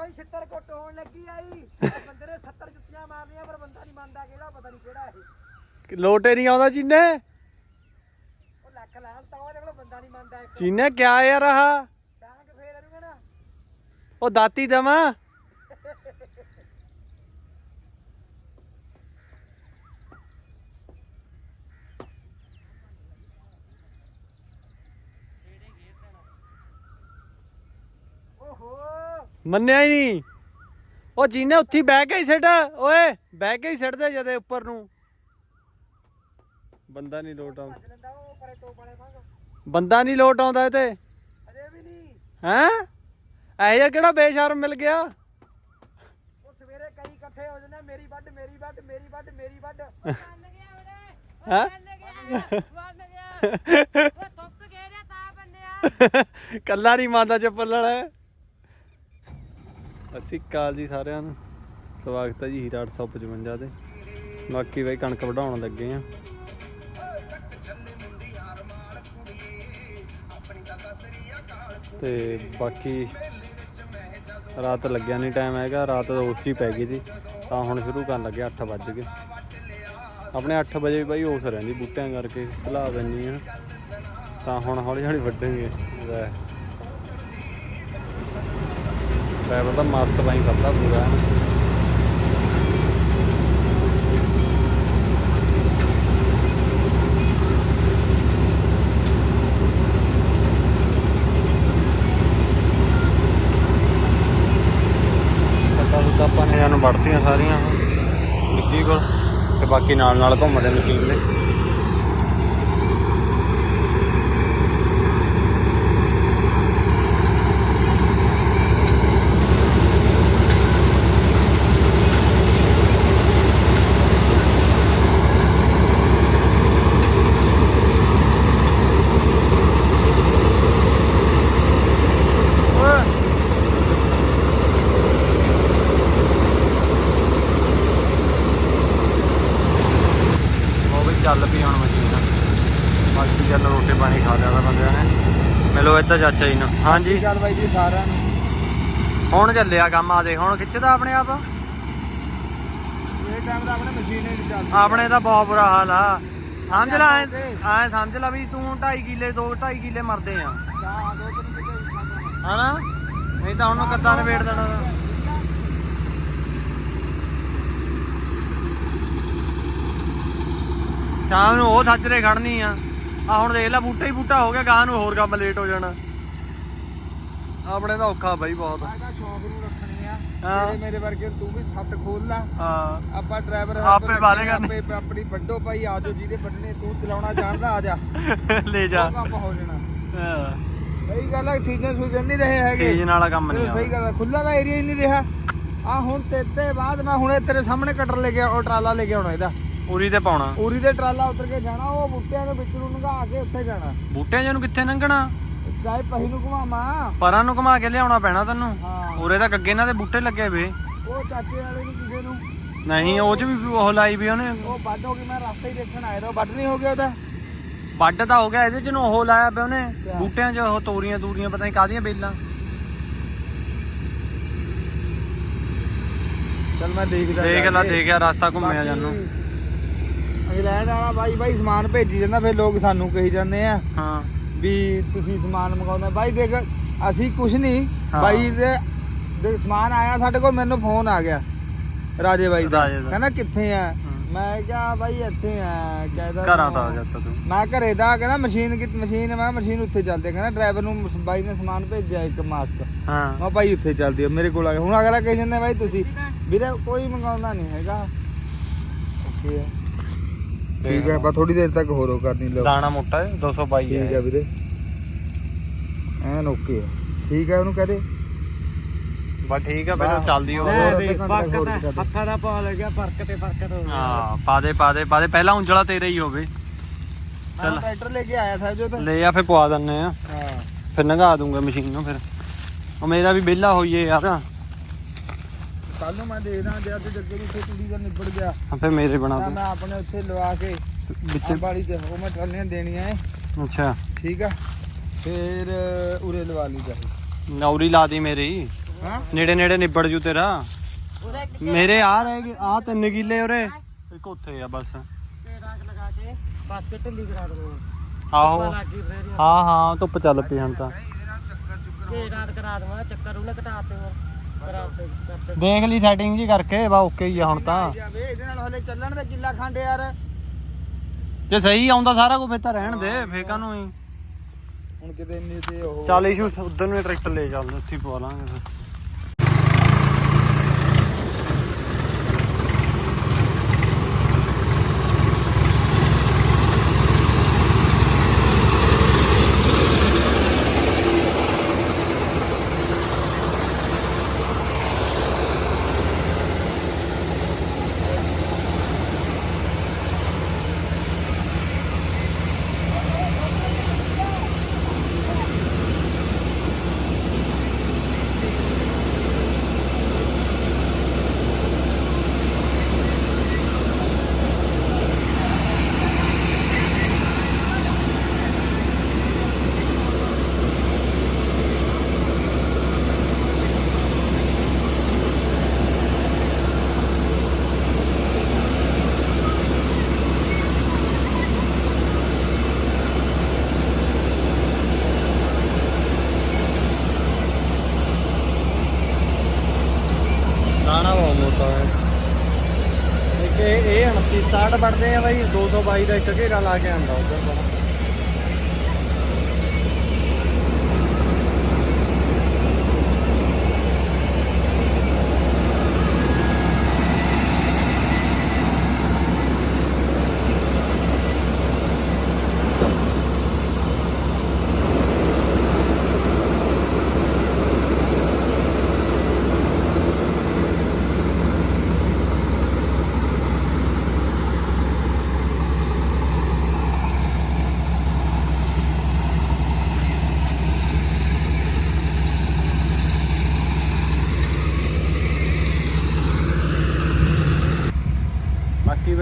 ਬਈ ਛਿੱਤਰ ਕੁੱਟ ਹੋਣ ਲੱਗੀ ਆਈ ਬੰਦੇ ਨੇ 70 ਜੁੱਤੀਆਂ ਮਾਰਨੀਆਂ ਪਰ ਬੰਦਾ ਨਹੀਂ ਮੰਨਦਾ ਕਿਹੜਾ ਪਤਾ ਨਹੀਂ ਕਿਹੜਾ ਇਹ। ਲੋਟੇ ਨਹੀਂ ਆਉਂਦਾ ਚੀਨੇ? ਉਹ ਲੱਖ ਲਾਣ ਤਾਂ ਉਹਦੇ ਕੋਲ ਬੰਦਾ ਨਹੀਂ ਮੰਨਦਾ ਇੱਕ। ਚੀਨੇ ਕਿਆ ਯਾਰ ਆਹ? ਡਾਂਗ ਫੇਰ ਇਹਨੂੰ ਕਹਿਣਾ ਉਹ ਦਾਤੀ ਦਵਾਂ? ਮੰਨਿਆ ਹੀ ਨਹੀਂ। ਉਹ ਚੀਨੇ ਉੱਥੇ ਬਹਿ ਕੇ ਹੀ ਸਿੱਟ। ਓਏ ਬਹਿ ਕੇ ਹੀ ਸਿੱਟਦੇ ਜਦੇ ਉੱਪਰ ਨੂੰ। ਬੰਦਾ ਨਹੀਂ ਲੋਟ ਆਉਂਦਾ। ਬੰਦਾ ਨਹੀਂ ਲੋਟ ਆਉਂਦਾ ਇਹ ਤੇ। ਅਜੇ ਵੀ ਨਹੀਂ। ਹੈਂ? ਇਹ ਕਿਹੜਾ ਬੇਸ਼ਰਮ ਮਿਲ ਗਿਆ? ਉਹ ਸਵੇਰੇ ਕਈ ਇਕੱਠੇ ਹੋ ਜਾਂਦੇ ਮੇਰੀ ਵੱਢ ਮੇਰੀ ਵੱਢ ਮੇਰੀ ਵੱਢ ਮੇਰੀ ਵੱਢ। ਹੈਂ? ਕੱਲਾ ਨਹੀਂ ਮੰਨਦਾ ਚੱਪਲ ਵਾਲਾ। ਅਸੀਂ ਕਾਲ ਜੀ ਸਾਰਿਆਂ ਨੂੰ। ਸਵਾਗਤ ਹੈ ਜੀ ਹੀਰਾ 855 ਦੇ ਬਾਕੀ ਬਈ ਕਣਕ ਵਢਾਉਣ ਲੱਗੇ ਆ। ਤੇ ਬਾਕੀ ਰਾਤ ਲੱਗਿਆ ਨਹੀਂ ਟਾਈਮ ਹੈਗਾ, ਰਾਤ ਤਾਂ ਉਸ 'ਚ ਪੈ ਗਈ ਸੀ ਤਾਂ ਹੁਣ ਸ਼ੁਰੂ ਕਰਨ ਲੱਗੇ 8 ਵੱਜ ਗਏ। ਆਪਣੇ 8 ਵਜੇ ਬਾਈ ਉਸ ਰਹਿੰਦੀ ਬੂਟਿਆਂ ਕਰਕੇ, ਖਲਾ ਦਿੰਨੀ ਆ। ਤਾਂ ਹੁਣ ਹੌਲੀ ਹੌਲੀ ਵੱਢਾਂਗੇ ਲੈ। ਡਰਾਈਵਰ ਦਾ ਮਸਤ ਬਾਈ ਕਰਦਾ ਪੂਰਾ ਆਪਾਂ ਨੇ ਜਾਨੂੰ ਵੜਤੀਆਂ ਸਾਰੀਆਂ ਨਿੱਕੀ ਕੋਲ ਤੇ ਬਾਕੀ ਨਾਲ ਨਾਲ ਘੁੰਮਦੇ ਮਸ਼ੀਨ ਦੇ ਉਹ ਵੀ ਚੱਲ ਪਈ ਹੁਣ ਮਸ਼ੀਨ ਬਾਕੀ ਚੱਲ ਰੋਟੀ ਪਾਣੀ ਖਾ ਲਿਆ ਤਾਂ ਬੰਦਿਆਂ ਨੇ ਮਿਲੋ ਇੱਧਰ ਚਾਚਾ ਜੀ ਨੂੰ। ਹਾਂਜੀ। ਚੱਲ ਬਾਈ ਜੀ ਸਾਰਿਆਂ ਨੂੰ? ਹੁਣ ਚੱਲਿਆ ਕੰਮ ਆ ਦੇਖ ਹੁਣ ਖਿੱਚਦਾ ਆਪਣੇ ਆਪ? ਇਹ ਟਾਈਮ ਦਾ ਆਪਣੇ ਮਸ਼ੀਨ ਹੀ ਨਹੀਂ ਚੱਲਦੀ। ਆਪਣੇ ਤਾਂ ਬਹੁਤ ਬੁਰਾ ਹਾਲ ਆ। ਸਮਝ ਲੈ ਐਂ ਸਮਝ ਲੈ ਵੀ ਤੂੰ 2.5 ਕਿੱਲੇ 2 2.5 ਕਿੱਲੇ ਮਰਦੇ ਆ। ਦੋ ਹਨਾ? ਨਹੀਂ ਤਾਂ ਉਹਨੂੰ ਕੱਦਾਂ ਨਵੇੜ ਦੇਣਾ। ਸ਼ਾਮ ਨੂੰ ਉਹ ਸੱਜਰੇ ਖੜਨੀ ਆ। ਆ ਹੁਣ ਦੇਖ ਲੈ ਬੂਟਾ ਹੀ ਬੂਟਾ ਹੋ ਗਿਆ ਗਾਂ ਨੂੰ ਹੋਰ ਕੰਮ ਲੇਟ ਹੋ ਜਾਣਾ। ਆਪਣੇ ਦਾ ਔਖਾ ਬਾਈ ਬਹੁਤ। ਮੈਂ ਤਾਂ ਸ਼ੌਂਕ ਨੂੰ ਰੱਖਣੀ ਆ। ਹਾਂ। ਤੇਰੇ ਮੇਰੇ ਵਰਗੇ ਤੂੰ ਵੀ ਸੱਤ ਖੋਲ ਲਾ। ਹਾਂ। ਆਪਾਂ ਡਰਾਈਵਰ ਆਪੇ ਵਾਲੇ ਕਰਨੇ। ਆਪੇ ਆਪਣੀ ਵੱਡੋ ਭਾਈ ਆਜੋ ਜਿਹਦੇ ਵੱਢਣੇ ਤੂੰ ਚਲਾਉਣਾ ਜਾਣਦਾ ਆ ਜਾ। ਲੈ ਜਾ। ਉਹ ਕੰਮ ਹੋ ਜਾਣਾ। ਹਾਂ। ਸਹੀ ਗੱਲ ਹੈ ਸੀਜ਼ਨ ਸੂਜਨ ਨਹੀਂ ਰਹੇ ਹੈਗੇ। ਸੀਜ਼ਨ ਵਾਲਾ ਕੰਮ ਨਹੀਂ ਚਲੋ ਆ ਸਹੀ ਗੱਲ ਹੈ ਖੁੱਲਾ ਦਾ ਏਰੀਆ ਹੀ ਨਹੀਂ ਰਿਹਾ। ਆ ਹੁਣ ਤੇ ਤੇ ਬਾਅਦ ਮੈਂ ਹੁਣੇ ਤੇਰੇ ਸਾਹਮਣੇ ਕਟਰ ਲੈ ਕੇ ਉਹ ਟਰਾਲਾ ਲੈ ਕੇ ਆਉਣਾ ਇਹਦਾ। ਪੂਰੀ ਤੇ ਪਾਉਣਾ? ਉਰੀ ਦੇ ਟਰਾਲਾ ਉਤਰ ਕੇ ਜਾਣਾ ਉਹ ਬੁੱਟਿਆਂ ਦੇ ਵਿੱਚ ਨੂੰ ਲੰਘਾ ਕੇ ਉੱਥੇ ਜਾਣਾ। ਬੂਟਿਆਂ ਜਿਹਨੂੰ ਕਿੱਥੇ ਲੰਘਣਾ ਗਾਇ ਪਹੀ ਨੂੰ ਘੁਮਾਵਾਂ। ਪਰਾਂ ਨੂੰ ਘੁਮਾ ਕੇ ਲਿਆਉਣਾ ਪੈਣਾ ਤੈਨੂੰ? ਹਾਂ। ਉਰੇ ਤਾਂ ਗੱਗੇ ਇਹਨਾਂ ਦੇ ਬੂਟੇ ਲੱਗੇ ਵੇ। ਉਹ ਚਾਚੇ ਵਾਲੇ ਨੂੰ ਕਿਸੇ ਨੂੰ। ਨਹੀਂ ਉਹ ਚ ਵੀ ਉਹ ਲਾਈ ਵੀ ਉਹਨੇ। ਉਹ ਵੱਢ ਹੋ ਗਈ ਮੈਂ ਰਸਤੇ ਹੀ ਦੇਖਣ ਆਇਆ ਤਾਂ ਵੱਢ ਨਹੀਂ ਹੋ ਗਿਆ ਉਹਦਾ। ਵੱਡ ਤਾਂ ਹੋ ਗਿਆ ਇਹਦੇ ਚ ਨੂੰ ਉਹ ਲਾਇਆ ਪਿਆ ਉਹਨੇ? ਬੂਟਿਆਂ 'ਚ ਉਹ ਤੋਰੀਆਂ ਤੂਰੀਆਂ ਪਤਾ ਨਹੀਂ ਕਾਹਦੀਆਂ ਬੇਲਾਂ। ਚਲ ਮੈਂ ਦੇਖਦਾ ਦੇਖ ਲੈ। ਦੇਖਿਆ ਰਸਤਾ ਘੁੰਮਿਆ ਜਾਨੂੰ। ਇੰਗਲੈਂਡ ਵਾਲਾ ਬਾਈ ਬਾਈ ਸਮਾਨ ਭੇਜੀ ਜਾਂਦਾ ਫਿਰ ਲੋਕ ਸਾਨੂੰ ਕਹੀ ਜਾਂਦੇ ਆ ਹਾਂ। ਵੀ ਤੁਸੀਂ ਸਮਾਨ ਮੰਗਾਉਂਦੇ ਬਾਈ ਦੇਖ ਅਸੀਂ ਕੁਝ ਨਹੀਂ ਹਾਂ। ਬਾਈ ਦੇ ਦੇ ਸਮਾਨ ਆਇਆ ਸਾਡੇ ਕੋਲ ਮੈਨੂੰ ਫੋਨ ਆ ਗਿਆ ਰਾਜੇ ਬਾਈ ਦਾ। ਰਾਜੇ ਦਾ। ਕਹਿੰਦਾ ਕਿੱਥੇ ਆ। ਮੈਂ ਕਿਹਾ ਬਾਈ ਇੱਥੇ ਆ ਕਹਿੰਦਾ ਘਰਾਂ ਤਾਂ ਆ ਜਾਂਦਾ ਤੂੰ। ਮੈਂ ਘਰੇ ਦਾ ਕਹਿੰਦਾ ਮਸ਼ੀਨ ਕਿ ਮਸ਼ੀਨ ਮੈਂ ਮਸ਼ੀਨ ਉੱਥੇ ਚੱਲਦੀ ਕਹਿੰਦਾ ਡਰਾਈਵਰ ਨੂੰ ਬਾਈ ਨੇ ਸਮਾਨ ਭੇਜਿਆ ਇੱਕ ਮਾਸਕ ਹਾਂ। ਮੈਂ ਬਾਈ ਉੱਥੇ ਚੱਲਦੀ ਆ ਮੇਰੇ ਕੋਲ ਆ ਗਿਆ। ਹੁਣ ਅਗਲਾ ਕਹੀ ਜਾਂਦਾ ਬਾਈ ਤੁਸੀਂ ਵੀਰੇ। ਕੋਈ ਮੰਗਾਉਂਦਾ ਨਹੀਂ ਹੈਗਾ। ਓਕੇ ਆ। ਠੀਕ ਹੈ ਬਸ ਥੋੜੀ ਦੇਰ ਤੱਕ ਹੋਰ ਉਹ ਕਰਨੀ ਲਓ। ਦਾਣਾ ਮੋਟਾ ਹੈ 222 ਠੀਕ ਹੈ ਵੀਰੇ। ਐਨ ਓਕੇ ਆ ਠੀਕ ਆ ਉਹਨੂੰ ਕਹਦੇ ਬਸ ਠੀਕ ਆ ਫਿਰ ਚੱਲਦੀ ਹੋ। ਹੱਥਾਂ ਦਾ ਪਾ ਲੱਗਿਆ ਫ਼ਰਕ ਤੇ ਫ਼ਰਕ ਤੋਂ ਹਾਂ ਪਾ ਦੇ ਪਾ ਦੇ ਪਾ ਦੇ। ਪਹਿਲਾਂ ਉਂਜਲਾ ਤੇਰਾ ਹੀ ਹੋਵੇ। ਚੱਲ। ਟਰੈਕਟਰ ਲੈ ਕੇ ਆਇਆ ਸਾਹਿਬ ਜੋ ਤਾਂ। ਲੈ ਆ ਫਿਰ ਪਵਾ ਦਿੰਨੇ ਆ। ਹਾਂ। ਫਿਰ ਨਗਾ ਦੂੰਗਾ ਮਸ਼ੀਨ ਨੂੰ ਫਿਰ। ਉਹ ਮੇਰਾ ਵੀ ਵਿਹਲਾ ਹੋਈਏ ਯਾਰ। ਕੱਲ ਨੂੰ ਮੈਂ ਦੇਖਦਾ ਜੇ ਅੱਜ ਜੱਗੇ ਦੀ ਖੇਤੀ ਦਾ ਨਿਬੜ ਗਿਆ। ਹਾਂ, ਫਿਰ ਮੇਰੇ ਬਣਾ ਤਾਂ ਦੇ। ਮੈਂ ਆਪਣੇ ਉੱਥੇ ਲਵਾ ਕੇ ਵਿੱਚ ਅੰਬਾਲੀ ਤੇ ਉਹ ਮੈਂ ਟਰਾਲੀਆਂ ਦੇਣੀਆਂ ਐ ਅੱਛਾ। ਠੀਕ ਆ? ਫੇਰ ਉਰੇ ਲਵਾ ਲਈ ਜਾਏ ਨੌਰੀ ਲਾ ਦੀ ਮੇਰੀ। ਹਾਂ? ਨੇੜੇ ਨੇੜੇ ਨਿਬੜ ਜੂ ਤੇਰਾ। ਉਹਦਾ ਇੱਕ ਮੇਰੇ ਆ ਰਹਿ ਗਏ ਆ ਤਿੰਨ ਕਿੱਲੇ ਉਰੇ। ਇੱਕ ਉੱਥੇ ਆ ਬਸ। ਤੇ ਰਾਖ ਲਗਾ ਕੇ ਬਾਸਕਟ ਢਿੱਲੀ ਕਰਾ ਦਵਾਂ ਆਹੋ। ਲੱਗੀ ਫੇਰ। ਹਾਂ ਹਾਂ ਧੁੱਪ ਚੱਲ ਪਈ ਹੁਣ ਤਾਂ। ਤੇ ਰਾਤ ਕਰਾ ਦਵਾਂ ਚੱਕਰ ਉਹਨੇ ਘਟਾਤੇ ਹੋਰ। ਤੇ ਦੇਖ ਲਈ ਸੈਟਿੰਗ ਜੀ ਕਰਕੇ ਬਾ ਓਕੇ ਹੀ ਆ ਹੁਣ ਤਾਂ। ਜਾਵੇ ਇਹਦੇ ਨਾਲ ਹਲੇ ਚੱਲਣ ਦੇ ਕਿੱਲਾ ਖੰਡ ਯਾਰ। ਜੇ ਸਹੀ ਆਉਂਦਾ ਸਾਰਾ ਕੁਝ ਫੇਰ ਤਾਂ ਰਹਿਣ ਦੇ ਫੇਕਾ ਨੂੰ ਹੀ। ਹੁਣ ਕਿਤੇ ਇੰਨੀ ਤੇ ਉਹ ਚੱਲ ਇਸ਼ੂ ਉਧਰ ਨੂੰ ਟਰੈਕਟਰ ਲੈ ਚੱਲਦੇ ਉੱਥੇ ਹੀ ਪਵਾ ਲਾਂਗੇ ਫਿਰ ਦਾਣਾ ਬਹੁਤ ਮੋਟਾ ਹੈ ਇੱਕ ਇਹ ਇਹ 29 60 ਵੱਢਦੇ ਆ ਬਾਈ ਦਾ ਇੱਕ ਘੇਰਾ ਲਾ ਕੇ ਆਂਦਾ ਉਧਰ ਬੜਾ ਬਾਕੀ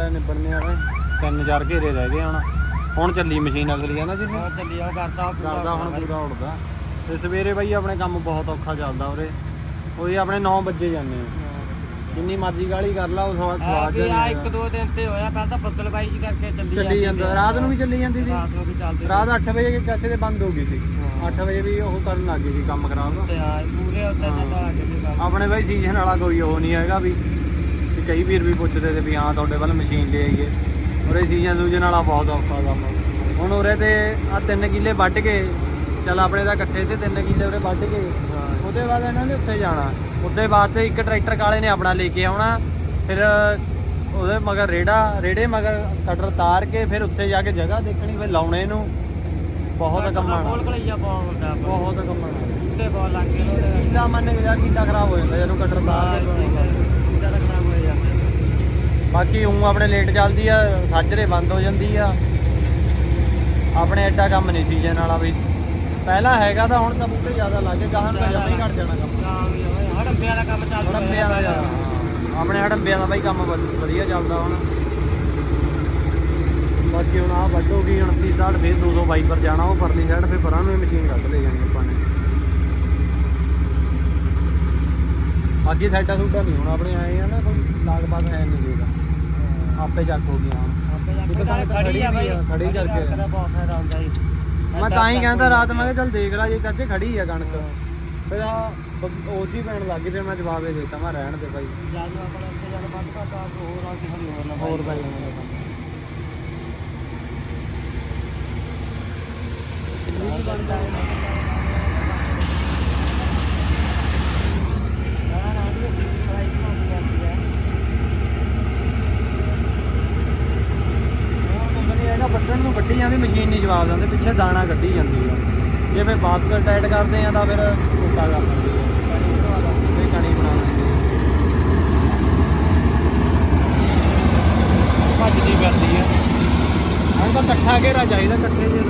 ਗਿੱਲਾ ਨਿਬੜਨੇ ਆ ਬਈ। ਤਿੰਨ ਚਾਰ ਘੇਰੇ ਰਹਿ ਗਏ ਹੁਣ। ਹੁਣ ਚੱਲੀ ਮਸ਼ੀਨ ਅਗਲੀ ਆ ਨਾ ਜੀ ਹੋਰ ਚੱਲੀ ਆ ਕਰਦਾ ਕਰਦਾ ਹੁਣ ਪੂਰਾ ਉੜਦਾ। ਤੇ ਸਵੇਰੇ ਬਈ ਆਪਣੇ ਕੰਮ ਬਹੁਤ ਔਖਾ ਚੱਲਦਾ ਉਰੇ। ਕੋਈ ਆਪਣੇ 9 ਵਜੇ ਜਾਂਦੇ ਆ। ਜਿੰਨੀ ਮਰਜ਼ੀ ਗਾਲੀ ਕਰ ਲਾ ਉਹ ਸਵਾਦ ਸਵਾਦ ਵੀ ਆ ਇੱਕ ਦੋ ਦਿਨ ਤੇ ਹੋਇਆ ਪਹਿਲਾਂ ਤਾਂ ਬੱਦਲਬਾਈ ਜੀ ਕਰਕੇ ਚੱਲੀ ਚੱਲੀ ਜਾਂਦਾ ਰਾਤ ਨੂੰ ਵੀ ਚੱਲੀ ਜਾਂਦੀ ਸੀ। ਰਾਤ ਨੂੰ ਵੀ ਚੱਲਦੀ ਰਾਤ 8 ਵਜੇ ਚਾਚੇ ਦੇ ਬੰਦ ਹੋ ਗਈ ਸੀ। 8 ਵਜੇ ਵੀ ਉਹ ਕਰਨ ਲੱਗ ਗਈ ਸੀ ਕੰਮ ਖਰਾਬ। ਤੇ ਆ ਪੂਰੇ ਉੱਤੇ ਸਾਡਾ ਆ ਕੇ ਕੰਮ। ਆਪਣੇ ਬਾਈ ਸੀਜ਼ਨ ਵਾਲਾ ਕੋਈ ਉਹ ਨਹੀਂ ਹੈਗਾ ਵੀ। ਕਿ ਕਈ ਵੀਰ ਵੀ ਪੁੱਛਦੇ ਤੇ ਵੀ ਹਾਂ ਤੁਹਾਡੇ ਵੱਲ ਮਸ਼ੀਨ ਲੈ ਆਈਏ। ਉਰੇ ਸੀਜ਼ਨ ਸੂਜਨ ਵਾਲਾ ਬਹੁਤ ਔਖਾ ਕੰਮ ਹੁਣ ਉਰੇ ਤੇ ਆ ਤਿੰਨ ਕਿੱਲੇ ਵੱਢ ਕੇ ਚੱਲ ਆਪਣੇ ਦਾ ਇਕੱਠੇ ਤੇ ਤਿੰਨ ਕਿੱਲੇ ਉਰੇ ਵੱਢ ਕੇ ਉਹਦੇ ਬਾਅਦ ਇਹਨਾਂ ਨੇ ਉੱਥੇ ਜਾਣਾ। ਉਹਦੇ ਬਾਅਦ ਤੇ ਇੱਕ ਟਰੈਕਟਰ ਕਾਲੇ ਨੇ ਆਪਣਾ ਲੈ ਕੇ ਆਉਣਾ ਫਿਰ ਉਹਦੇ ਮਗਰ ਰੇੜਾ ਰੇੜੇ ਮਗਰ ਕਟਰ ਤਾਰ ਕੇ ਫਿਰ ਉੱਥੇ ਜਾ ਕੇ ਜਗ੍ਹਾ ਦੇਖਣੀ ਫਿਰ ਲਾਉਣੇ ਨੂੰ। ਬਹੁਤ ਕੰਮਾਣਾ ਕੋਲ ਕਲਈਆ ਬਹੁਤ ਕੰਮਾਣਾ ਉੱਤੇ ਬਹੁਤ ਲੱਗ ਲੋੜੇ ਕਿੱਲਾ ਮੰਨ ਜਾ ਕਿੱਲਾ ਖਰਾਬ ਹੋ ਜਾਂਦਾ ਜਦੋਂ ਕਟਰ ਤਾਰ ਕੇ ਜ਼ਿਆਦਾ ਖਰਾਬ ਹੋ ਜਾਂਦਾ ਬਾਕੀ ਉਹ ਆਪਣੇ ਲੇਟ ਚੱਲਦੀ ਆ ਸਾਜਰੇ ਬੰਦ ਹੋ ਜਾਂਦੀ ਆ। ਆਪਣੇ ਐਡਾ ਕੰਮ ਨਹੀਂ ਸੀਜ਼ਨ ਵਾਲਾ ਵੀ। ਪਹਿਲਾਂ ਹੈਗਾ ਤਾਂ ਹੁਣ ਤਾਂ ਬੂਟੇ ਜ਼ਿਆਦਾ ਲੱਗੇ ਗਾਹਾਂ ਤਾਂ ਜਮਾ ਹੀ ਘਟ ਜਾਣਾ ਕੰਮ। ਹੜੰਬਿਆਂ ਦਾ ਕੰਮ ਚੱਲਦਾ ਹੜੰਬਿਆਂ ਦਾ ਜ਼ਿਆਦਾ। ਆਪਣੇ ਹੜੰਬਿਆਂ ਦਾ ਬਾਈ ਕੰਮ ਵਧ- ਵਧੀਆ ਚੱਲਦਾ ਹੁਣ। ਬਾਕੀ ਹੁਣ ਆ ਵੱਢੋਗੀ 29 ਸਾਲ ਫੇਰ 222 ਪਰ ਜਾਣਾ ਉਹ ਪਰਲੀ ਸਾਈਡ ਫੇਰ ਪਰਾਂ ਨੂੰ ਮਸ਼ੀਨ ਕੱਢ ਲੈ ਜਾਣੀ ਆਪਾਂ ਨੇ। ਬਾਕੀ ਸਾਈਡਾਂ ਸੂਟਾਂ ਨਹੀਂ ਹੁਣ ਆਪਣੇ ਆਏ ਆ ਨਾ ਕੋਈ ਲਾਗ ਬਾਗ ਹੈ ਨਹੀਂ ਜੇਗਾ ਆਪੇ ਚੱਕ ਹੋ ਗਈਆਂ ਹੁਣ। ਇੱਕ ਤਾਂ ਖੜੀ ਆ ਬਾਈ। ਖੜੀ ਕਰਕੇ। ਦਾ ਬਹੁਤ ਫਾਇਦਾ ਹੁੰਦਾ ਜੀ। ਮੈਂ ਤਾਂ ਹੀ ਕਹਿੰਦਾ ਰਾਤ ਮੈਂ ਕਿਹਾ ਚੱਲ ਦੇਖ ਲੈ ਜੇ ਚਾਚੇ ਖੜੀ ਆ ਕਣਕ। ਫਿਰ ਆ ਉਹਦੀ ਪੈਣ ਲੱਗ ਗਈ ਫਿਰ ਮੈਂ ਜਵਾਬ ਇਹ ਦਿੱਤਾ ਮੈਂ ਰਹਿਣ ਦੇ ਭਾਈ ਜਦ ਨੂੰ ਆਪਣਾ ਇੱਥੇ ਜਦ ਬੰਦ ਕਰਤਾ ਹੋਰ ਆ ਕੇ ਹਰੀ ਹੋਰ ਨਾ ਹੋਰ ਭਾਈ ਹੈਗਾ ਵੱਢਣ ਨੂੰ ਵੱਢੀ ਜਾਂਦੀ ਮਸ਼ੀਨ ਦਿੰਦੇ, ਪਿੱਛੇ ਦਾਣਾ ਕੱਢੀ ਜਾਂਦੀ ਆ। ਜੇ ਫਿਰ ਬਾਸਕਟ ਟਾਈਟ ਕਰਦੇ ਆ ਤਾਂ ਫਿਰ ਉੱਤਾ ਕਰ ਦਿੰਦੀ ਆ। ਇਹ ਕਣੀ ਬਣਾ ਦਿੰਦੀ ਭੱਜਦੀ ਫਿਰਦੀ ਆ। ਹੁਣ ਤਾਂ ਇਕੱਠਾ ਘੇਰਾ ਚਾਹੀਦਾ, ਇਕੱਠੇ ਜੇ।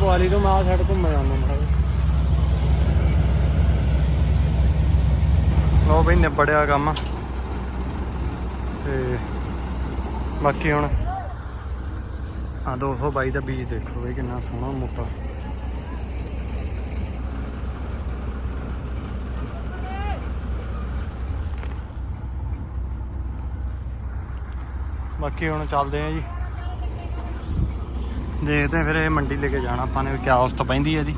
ਪਵਾਲੀ ਤੋਂ ਮਾਲ ਸਾਈਡ ਘੁੰਮ ਜਾਂਦਾ ਮੈਂ ਲੋ ਬਈ ਨਿਬੜਿਆ ਕੰਮ। ਤੇ ਬਾਕੀ ਹੁਣ ਆ 222 ਦਾ ਬੀਜ ਦੇਖੋ ਬਈ ਕਿੰਨਾ ਸੋਹਣਾ ਮੋਟਾ। ਬਾਕੀ ਹੁਣ ਚੱਲਦੇ ਆ ਜੀ। ਦੇਖਦੇ ਫਿਰ ਇਹ ਮੰਡੀ ਲੈ ਕੇ ਜਾਣਾ ਆਪਾਂ ਨੇ ਵੀ ਕਿਆ ਉਸਤ ਪੈਂਦੀ ਹੈ ਇਹਦੀ।